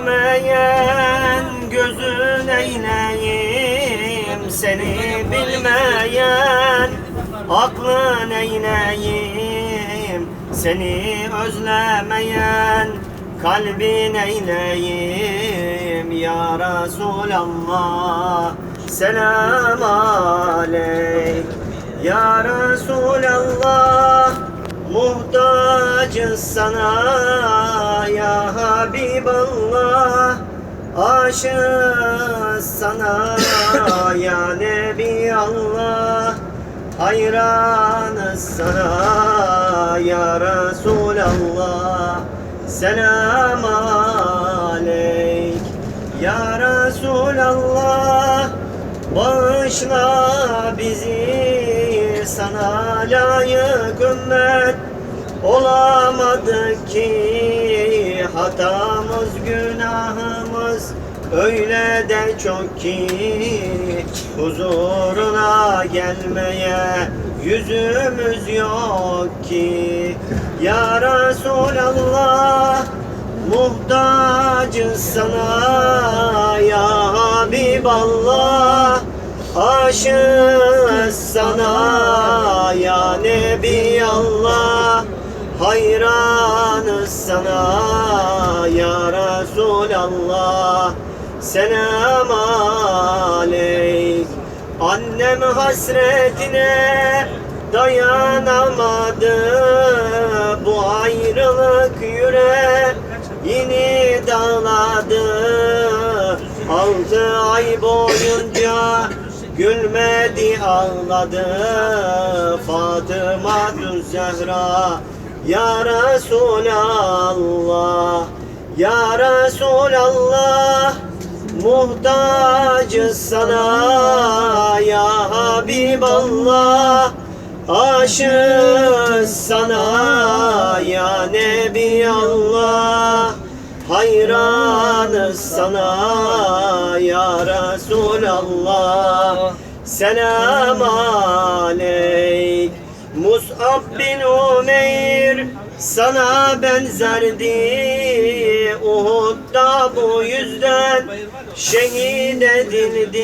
Bilmeyen gözün eyleyim Seni bilmeyen aklın eyleyim Seni özlemeyen kalbin eyleyim Ya Resulallah selam aleyk. Ya Resulallah Muhtacız sana ya Habiballah. Aşığız sana ya Nebi Allah Hayranız sana ya Resulallah. Selam aleyk ya Resulallah. Bağışla bizi sana layık ümmet Olamadık ki hatamız günahımız. Öyle de çok ki huzuruna gelmeye yüzümüz yok ki. Ya Resulallah Muhtacız sana. Ya Habiballah Aşığız sana. Ya Nebi Allah Hayranız sana ya Resulallah. Selam aleyk Annem hasretine dayanamadı. Bu ayrılık yüreğini dağladı. Altı ay boyunca gülmedi ağladı. Fatıma Zehra Ya Resulallah Ya Resulallah Muhtacız sana ya Habiballah. Aşığız sana ya Nebi Allah Hayranız sana ya Resulallah. Selam aleyk Mus'ab bin Umeyr sana benzerdi Uhud'da bu yüzden şehit edildi.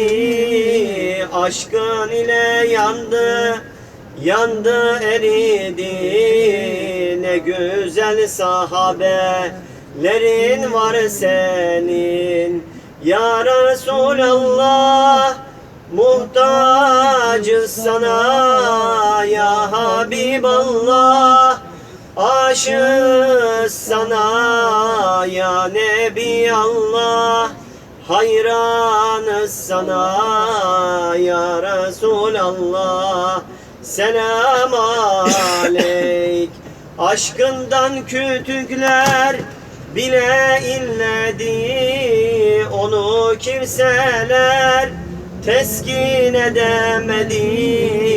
Aşkın ile yandı Yandı eridi. Ne güzel sahabelerin var senin. Ya Resulallah muhtacız sana Habiballah Aşığız sana ya Nebi Allah. Hayranız sana ya Resulallah. Selam aleyk Aşkından kütükler bile inledi Onu kimseler teskin edemedi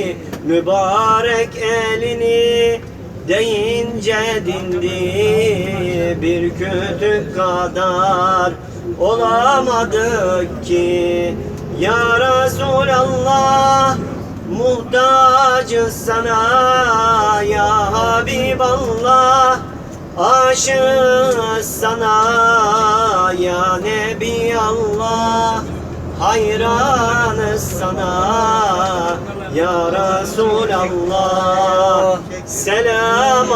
Mübarek elini deyince dindi Bir kütük kadar olamadık ki. Ya Resulallah Muhtacız sana ya Habiballah Aşığız sana ya Nebi Allah Hayranız sana ya Resulallah Selam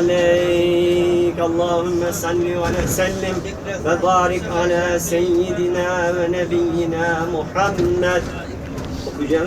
aleyk Allahümme salli ve sellim ve barik ala seyyidina ve nebiyyina Muhammed Okuyacağım.